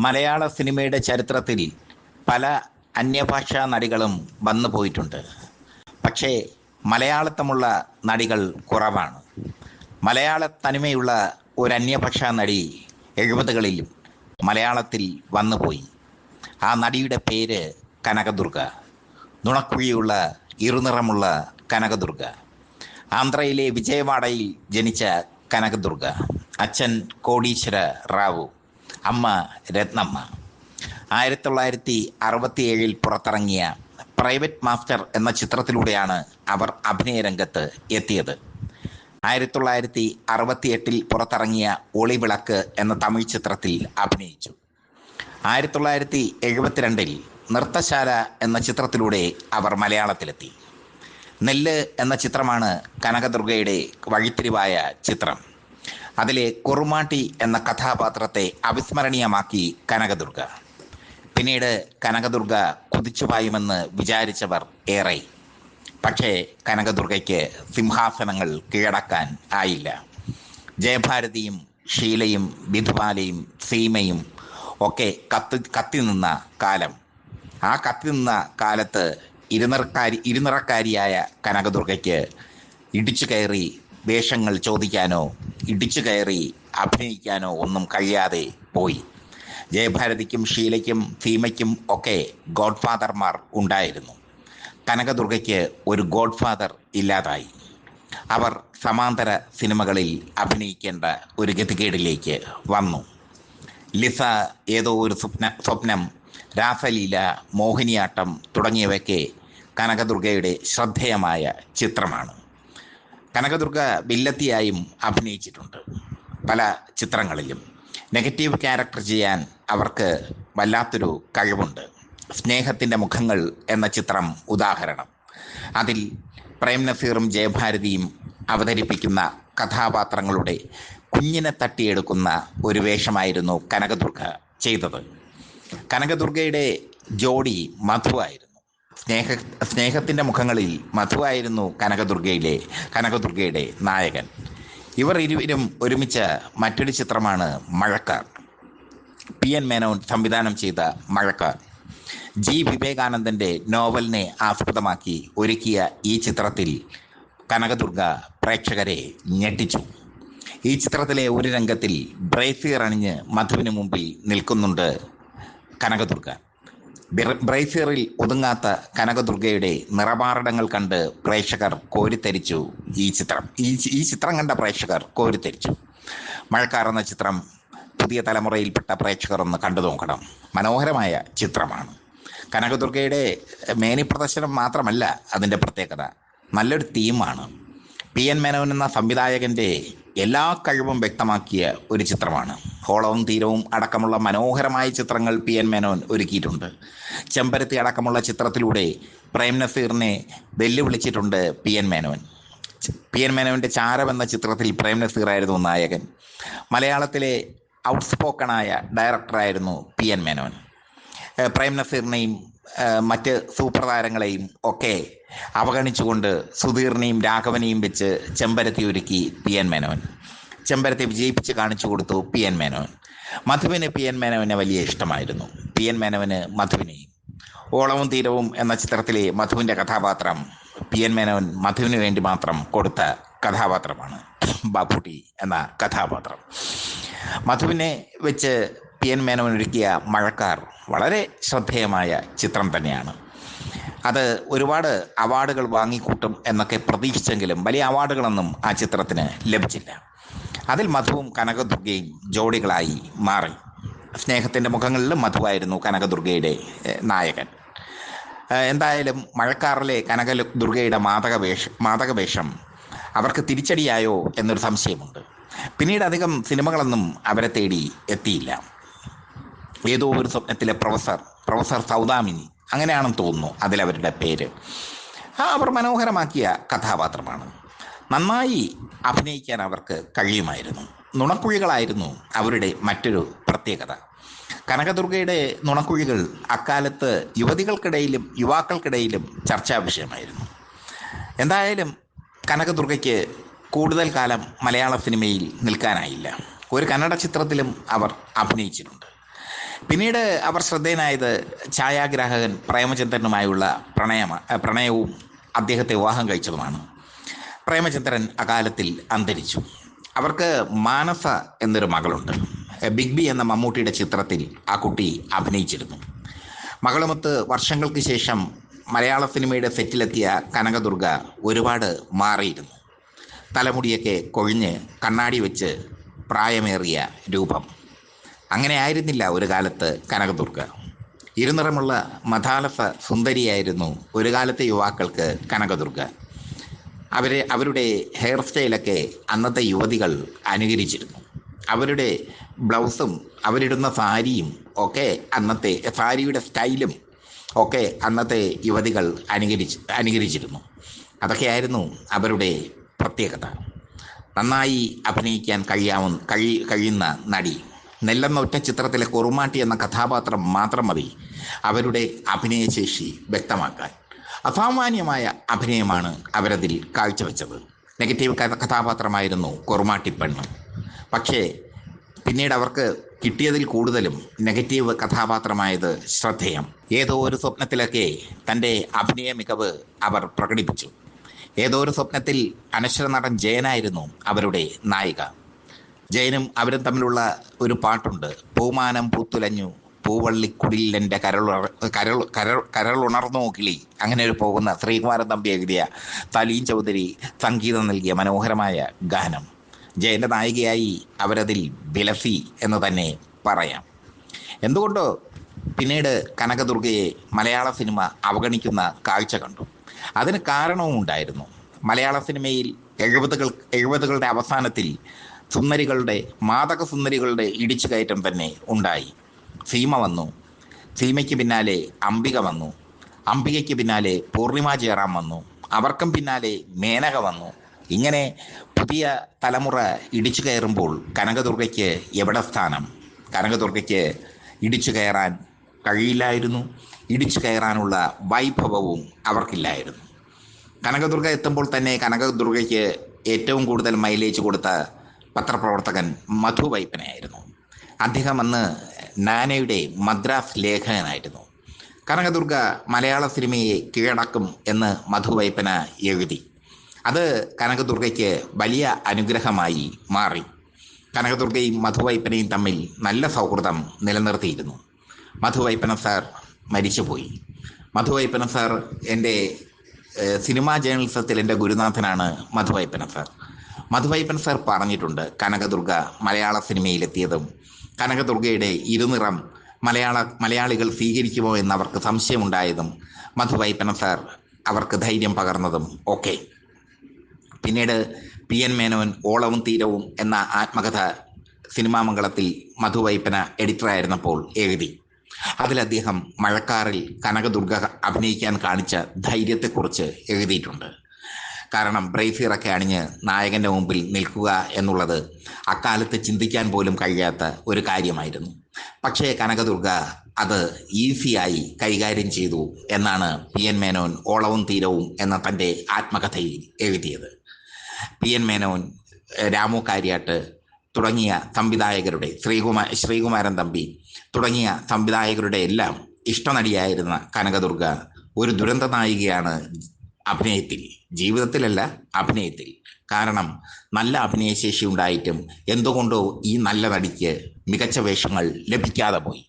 മലയാള സിനിമയുടെ ചരിത്രത്തിൽ പല അന്യഭാഷാ നടികളും വന്നു പോയിട്ടുണ്ട്. പക്ഷേ മലയാളത്തമുള്ള നടികൾ കുറവാണ്. മലയാള തനിമയുള്ള ഒരു അന്യഭാഷാ നടി എഴുപതുകളിൽ മലയാളത്തിൽ വന്നുപോയി ആ നടിയുടെ പേര് കനകദുർഗ. നുണക്കുഴിയുള്ള ഇരുനിറമുള്ള കനകദുർഗ. ആന്ധ്രയിലെ വിജയവാഡയിൽ ജനിച്ച കനകദുർഗ. അച്ഛൻ കോടീശ്വര റാവു. അമ്മ രത്നമ്മ. ആയിരത്തി തൊള്ളായിരത്തി അറുപത്തി ഏഴിൽ പുറത്തിറങ്ങിയ പ്രൈവറ്റ് മാസ്റ്റർ എന്ന ചിത്രത്തിലൂടെയാണ് അവർ അഭിനയ രംഗത്ത് എത്തിയത്. ആയിരത്തി തൊള്ളായിരത്തി അറുപത്തി എട്ടിൽ പുറത്തിറങ്ങിയ ഒളിവിളക്ക് എന്ന തമിഴ് ചിത്രത്തിൽ അഭിനയിച്ചു. ആയിരത്തി തൊള്ളായിരത്തി എഴുപത്തിരണ്ടിൽ നൃത്തശാല എന്ന ചിത്രത്തിലൂടെ അവർ മലയാളത്തിലെത്തി. നെല്ല് എന്ന ചിത്രമാണ് കനകദുർഗയുടെ വഴിത്തിരിവായ ചിത്രം. അതിലെ കുറുമാട്ടി എന്ന കഥാപാത്രത്തെ അവിസ്മരണീയമാക്കി കനകദുർഗ. പിന്നീട് കനകദുർഗ കുതിച്ചുപായുമെന്ന് വിചാരിച്ചവർ ഏറെ. പക്ഷേ കനകദുർഗയ്ക്ക് സിംഹാസനങ്ങൾ കീഴടക്കാൻ ആയില്ല. ജയഭാരതിയും ഷീലയും വിധുപാലയും സീമയും ഒക്കെ കത്തി കത്തി നിന്ന കാലം. ആ കത്തി നിന്ന കാലത്ത് ഇരുനിറക്കാരി ഇരുനിറക്കാരിയായ കനകദുർഗയ്ക്ക് ഇടിച്ചു കയറി വേഷങ്ങൾ ചോദിക്കാനോ ഇടിച്ചു കയറി അഭിനയിക്കാനോ ഒന്നും കഴിയാതെ പോയി. ജയഭാരതിക്കും ഷീലയ്ക്കും ഭീമയ്ക്കും ഒക്കെ ഗോഡ് ഫാദർമാർ ഉണ്ടായിരുന്നു. കനകദുർഗയ്ക്ക് ഒരു ഗോഡ് ഫാദർ ഇല്ലാതായി. അവർ സമാന്തര സിനിമകളിൽ അഭിനയിക്കേണ്ട ഒരു ഗതികേടിലേക്ക് വന്നു. ലിസ ഏതോ ഒരു സ്വപ്ന സ്വപ്നം രാസലീല മോഹിനിയാട്ടം തുടങ്ങിയവയ്ക്ക് കനകദുർഗയുടെ ശ്രദ്ധേയമായ ചിത്രമാണ്. കനകദുർഗ വില്ലത്തിയായും അഭിനയിച്ചിട്ടുണ്ട് പല ചിത്രങ്ങളിലും. നെഗറ്റീവ് ക്യാരക്ടർ ചെയ്യാൻ അവർക്ക് വല്ലാത്തൊരു കഴിവുണ്ട്. സ്നേഹത്തിന്റെ മുഖങ്ങൾ എന്ന ചിത്രം ഉദാഹരണം. അതിൽ പ്രേം നസീറും ജയഭാരതിയും അവതരിപ്പിക്കുന്ന കഥാപാത്രങ്ങളുടെ കുഞ്ഞിനെ തട്ടിയെടുക്കുന്ന ഒരു വേഷമായിരുന്നു കനകദുർഗ ചെയ്തത്. കനകദുർഗയുടെ ജോഡി മധുവായിരുന്നു സ്നേഹ സ്നേഹത്തിന്റെ മുഖങ്ങളിൽ മധുവായിരുന്നു കനകദുർഗയിലെ കനകദുർഗയുടെ നായകൻ. ഇവർ ഇരുവരും ഒരുമിച്ച മറ്റൊരു ചിത്രമാണ് മഴക്കാർ. പി. എൻ. മേനോൻ സംവിധാനം ചെയ്ത മഴക്കാർ. ജി. വിവേകാനന്ദന്റെ നോവലിനെ ആസ്പദമാക്കി ഒരുക്കിയ ഈ ചിത്രത്തിൽ കനകദുർഗ പ്രേക്ഷകരെ ഞെട്ടിച്ചു. ഈ ചിത്രത്തിലെ ഒരു രംഗത്തിൽ ബ്രേസിയർ അണിഞ്ഞ് മധുവിന് മുമ്പിൽ നിൽക്കുന്നുണ്ട് കനകദുർഗ. ബ്രൈസിയറിൽ ഒതുങ്ങാത്ത കനകദുർഗയുടെ നിറമാറിടങ്ങൾ കണ്ട് പ്രേക്ഷകർ കോരിത്തരിച്ചു ഈ ചിത്രം. ഈ ഈ ചിത്രം കണ്ട പ്രേക്ഷകർ കോരിത്തരിച്ചു. മഴക്കാർ എന്ന ചിത്രം പുതിയ തലമുറയിൽപ്പെട്ട പ്രേക്ഷകർ ഒന്ന് കണ്ടു നോക്കണം. മനോഹരമായ ചിത്രമാണ്. കനകദുർഗയുടെ മേനി പ്രദർശനം മാത്രമല്ല അതിന്റെ പ്രത്യേകത. നല്ലൊരു തീമാണ് പി എൻ മേനോൻ എന്ന സംവിധായകന്റെ എല്ലാ കഴിവും വ്യക്തമാക്കിയ ഒരു ചിത്രമാണ്. ഹോളവും തീരവും അടക്കമുള്ള മനോഹരമായ ചിത്രങ്ങൾ പി എൻ മേനോൻ ഒരുക്കിയിട്ടുണ്ട്. ചെമ്പരത്തി അടക്കമുള്ള ചിത്രത്തിലൂടെ പ്രേം നസീറിനെ വെല്ലുവിളിച്ചിട്ടുണ്ട് P N Menon. P N മേനോന്റെ ചാരം എന്ന ചിത്രത്തിൽ പ്രേം നസീറായിരുന്നു നായകൻ. മലയാളത്തിലെ ഔട്ട്സ്പോക്കണായ ഡയറക്ടറായിരുന്നു പി എൻ മേനോൻ. പ്രേം നസീറിനെയും മറ്റ് സൂപ്പർ താരങ്ങളെയും ഒക്കെ അവഗണിച്ചുകൊണ്ട് സുധീറിനെയും രാഘവനെയും വെച്ച് ചെമ്പരത്തി ഒരുക്കി പി എൻ മേനോൻ. ചെമ്പരത്തി വിജയിപ്പിച്ച് കാണിച്ചു കൊടുത്തു പി എൻ മേനോൻ. മധുവിന് പി എൻ മേനോനെ വലിയ ഇഷ്ടമായിരുന്നു. പി എൻ മേനോന് മധുവിനെയും. ഓളവും തീരവും എന്ന ചിത്രത്തിലെ മധുവിന്റെ കഥാപാത്രം പി എൻ മേനോൻ മധുവിന് വേണ്ടി മാത്രം കൊടുത്ത കഥാപാത്രമാണ് ബാപ്പുട്ടി എന്ന കഥാപാത്രം. മധുവിനെ വെച്ച് പി എൻ മേനോൻ ഒരുക്കിയ മഴക്കാർ വളരെ ശ്രദ്ധേയമായ ചിത്രം തന്നെയാണ്. അത് ഒരുപാട് അവാർഡുകൾ വാങ്ങിക്കൂട്ടും എന്നൊക്കെ പ്രതീക്ഷിച്ചെങ്കിലും വലിയ അവാർഡുകളൊന്നും ആ ചിത്രത്തിന് ലഭിച്ചില്ല. അതിൽ മധുവും കനകദുർഗയും ജോഡികളായി മാറി. സ്നേഹത്തിന്റെ മുഖങ്ങളിൽ മധുവായിരുന്നു കനകദുർഗയുടെ നായകൻ. എന്തായാലും മഴക്കാറിലെ കനക ദുർഗയുടെ മാതക വേഷ മാതക വേഷം അവർക്ക് തിരിച്ചടിയായോ എന്നൊരു സംശയമുണ്ട്. പിന്നീട് അധികം സിനിമകളൊന്നും അവരെ തേടി എത്തിയില്ല. ഏതോ ഒരു സ്വപ്നത്തിലെ പ്രൊഫസർ പ്രൊഫസർ സൗദാമിനി. അങ്ങനെയാണെന്ന് തോന്നുന്നു അതിലവരുടെ പേര്. ആ അവർ മനോഹരമാക്കിയ കഥാപാത്രമാണ്. നന്നായി അഭിനയിക്കാൻ അവർക്ക് കഴിയുമായിരുന്നു. നുണക്കുഴികളായിരുന്നു അവരുടെ മറ്റൊരു പ്രത്യേകത. കനകദുർഗയുടെ നുണക്കുഴികൾ അക്കാലത്ത് യുവതികൾക്കിടയിലും യുവാക്കൾക്കിടയിലും ചർച്ചാ വിഷയമായിരുന്നു. എന്തായാലും കനകദുർഗയ്ക്ക് കൂടുതൽ കാലം മലയാള സിനിമയിൽ നിൽക്കാനായില്ല. ഒരു കന്നഡ ചിത്രത്തിലും അവർ അഭിനയിച്ചിട്ടുണ്ട്. പിന്നീട് അവർ ശ്രദ്ധേയനായത് ഛായാഗ്രാഹകൻ പ്രേമചന്ദ്രനുമായുള്ള പ്രണയമ പ്രണയവും അദ്ദേഹത്തെ വിവാഹം കഴിച്ചതുമാണ്. പ്രേമചന്ദ്രൻ അകാലത്തിൽ അന്തരിച്ചു. അവർക്ക് മാനസ എന്നൊരു മകളുണ്ട്. ബിഗ് ബി എന്ന മമ്മൂട്ടിയുടെ ചിത്രത്തിൽ ആ കുട്ടി അഭിനയിച്ചിരുന്നു. മകളുമൊത്ത് വർഷങ്ങൾക്ക് ശേഷം മലയാള സിനിമയുടെ സെറ്റിലെത്തിയ കനകദുർഗ ഒരുപാട് മാറിയിരുന്നു. തലമുടിയൊക്കെ കൊഴിഞ്ഞ് കണ്ണാടി വെച്ച് പ്രായമേറിയ രൂപം. അങ്ങനെ ആയിരുന്നില്ല ഒരു കാലത്ത് കനകദുർഗ. ഇരുനിറമുള്ള മഥാലസ സുന്ദരിയായിരുന്നു ഒരു കാലത്തെ യുവാക്കൾക്ക് കനകദുർഗ. അവരെ അവരുടെ ഹെയർ സ്റ്റൈലൊക്കെ അന്നത്തെ യുവതികൾ അനുകരിച്ചിരുന്നു. അവരുടെ ബ്ലൗസും അവരിടുന്ന സാരിയും ഒക്കെ അന്നത്തെ സാരിയുടെ സ്റ്റൈലും ഒക്കെ അന്നത്തെ യുവതികൾ അനുകരിച്ച് അനുകരിച്ചിരുന്നു. അതൊക്കെയായിരുന്നു അവരുടെ പ്രത്യേകത. നന്നായി അഭിനയിക്കാൻ കഴിയാവുന്ന കഴി കഴിയുന്ന നടി. നെല്ലെന്ന ഒറ്റ ചിത്രത്തിലെ കുറുമാട്ടി എന്ന കഥാപാത്രം മാത്രം മതി അവരുടെ അഭിനയശേഷി വ്യക്തമാക്കാൻ. അസാമാന്യമായ അഭിനയമാണ് അവരതിൽ കാഴ്ചവെച്ചത്. നെഗറ്റീവ് കഥാപാത്രമായിരുന്നു കുറുമാട്ടി പെണ്ണ്. പക്ഷേ പിന്നീട് അവർക്ക് കിട്ടിയതിൽ കൂടുതലും നെഗറ്റീവ് കഥാപാത്രമായത് ശ്രദ്ധേയം. ഏതോ ഒരു സ്വപ്നത്തിലൊക്കെ തന്റെ അഭിനയ മികവ് അവർ പ്രകടിപ്പിച്ചു. ഏതോ ഒരു സ്വപ്നത്തിൽ അനശ്വര നടൻ ജയനായിരുന്നു അവരുടെ നായിക. ജയനും അവരും തമ്മിലുള്ള ഒരു പാട്ടുണ്ട്. പൂമാനം പൂത്തുലഞ്ഞു പൂവള്ളിക്കുടിലെന്റെ കരൾ കരൾ കരൾ കരളുണർന്നോ കിളി. അങ്ങനെ ഒരു പോകുന്ന ശ്രീകുമാരൻ തമ്പി എഴുതിയ തലീൻ ചൗധരി സംഗീതം നൽകിയ മനോഹരമായ ഗാനം. ജയന്റെ നായികയായി അവരതിൽ ബിലഫി എന്ന് തന്നെ പറയാം. എന്തുകൊണ്ടോ പിന്നീട് കനകദുർഗയെ മലയാള സിനിമ അവഗണിക്കുന്ന കാഴ്ച കണ്ടു. അതിന് കാരണവും ഉണ്ടായിരുന്നു മലയാള സിനിമയിൽ എഴുപതുകൾ എഴുപതുകളുടെ അവസാനത്തിൽ സുന്ദരികളുടെ മാതക സുന്ദരികളുടെ ഇടിച്ചു കയറ്റം തന്നെ ഉണ്ടായി. സീമ വന്നു. സീമയ്ക്ക് പിന്നാലെ അംബിക വന്നു. അംബികയ്ക്ക് പിന്നാലെ പൂർണിമ ജയറാം വന്നു. അവർക്കും പിന്നാലെ മേനക വന്നു. ഇങ്ങനെ പുതിയ തലമുറ ഇടിച്ചു കയറുമ്പോൾ കനകദുർഗയ്ക്ക് എവിടെ സ്ഥാനം? കനകദുർഗയ്ക്ക് ഇടിച്ചു കയറാൻ കഴിയില്ലായിരുന്നു. ഇടിച്ചു കയറാനുള്ള വൈഭവവും അവർക്കില്ലായിരുന്നു. കനകദുർഗ എത്തുമ്പോൾ തന്നെ കനകദുർഗയ്ക്ക് ഏറ്റവും കൂടുതൽ മൈലേജ് കൊടുത്ത പത്രപ്രവർത്തകൻ മധു വൈപ്പനയായിരുന്നു. അദ്ദേഹം അന്ന് നാനയുടെ മദ്രാസ് ലേഖകനായിരുന്നു. കനകദുർഗ മലയാള സിനിമയെ കീഴടക്കും എന്ന് മധു വൈപ്പന എഴുതി. അത് കനകദുർഗയ്ക്ക് വലിയ അനുഗ്രഹമായി മാറി. കനകദുർഗയും മധുവൈപ്പനയും തമ്മിൽ നല്ല സൗഹൃദം നിലനിർത്തിയിരുന്നു. മധുവൈപ്പന സാർ മരിച്ചുപോയി. മധുവൈപ്പന സാർ എന്റെ സിനിമാ ജേർണലിസത്തിൽ എന്റെ ഗുരുനാഥനാണ് മധുവൈപ്പന സാർ. മധുവൈപ്പൻ സർ പറഞ്ഞിട്ടുണ്ട് കനകദുർഗ മലയാള സിനിമയിലെത്തിയതും. കനകദുർഗയുടെ ഇരുനിറം മലയാള മലയാളികൾ സ്വീകരിക്കുമോ എന്ന് അവർക്ക് സംശയമുണ്ടായതും മധുവൈപ്പന സർ അവർക്ക് ധൈര്യം പകർന്നതും ഒക്കെ. പിന്നീട് പി എൻ മേനോൻ ഓളവും തീരവും എന്ന ആത്മകഥ സിനിമാമംഗളത്തിൽ മധുവൈപ്പന എഡിറ്ററായിരുന്നപ്പോൾ എഴുതി. അതിൽ അദ്ദേഹം മഴക്കാറിൽ കനകദുർഗ അഭിനയിക്കാൻ കാണിച്ച ധൈര്യത്തെക്കുറിച്ച് എഴുതിയിട്ടുണ്ട്. കാരണം ബ്രേസിയറൊക്കെ അണിഞ്ഞ് നായകന്റെ മുമ്പിൽ നിൽക്കുക എന്നുള്ളത് അക്കാലത്ത് ചിന്തിക്കാൻ പോലും കഴിയാത്ത ഒരു കാര്യമായിരുന്നു. പക്ഷേ കനകദുർഗ അത് ഈസിയായി കൈകാര്യം ചെയ്തു എന്നാണ് പി എൻ മേനോൻ ഓളവും തീരവും എന്ന തന്റെ ആത്മകഥയിൽ എഴുതിയത്. പി എൻ മേനോൻ രാമു കാര്യാട്ട് തുടങ്ങിയ സംവിധായകരുടെ ശ്രീകുമാ ശ്രീകുമാരൻ തമ്പി തുടങ്ങിയ സംവിധായകരുടെ എല്ലാം ഇഷ്ടനടിയായിരുന്ന കനകദുർഗ ഒരു ദുരന്ത നായികയാണ് അഭിനയത്തിൽ ജീവിതത്തിലല്ല അഭിനയത്തിൽ. കാരണം നല്ല അഭിനയശേഷി ഉണ്ടായിട്ടും എന്തുകൊണ്ടോ ഈ നല്ല നടിക്ക് മികച്ച വേഷങ്ങൾ ലഭിക്കാതെ പോയി.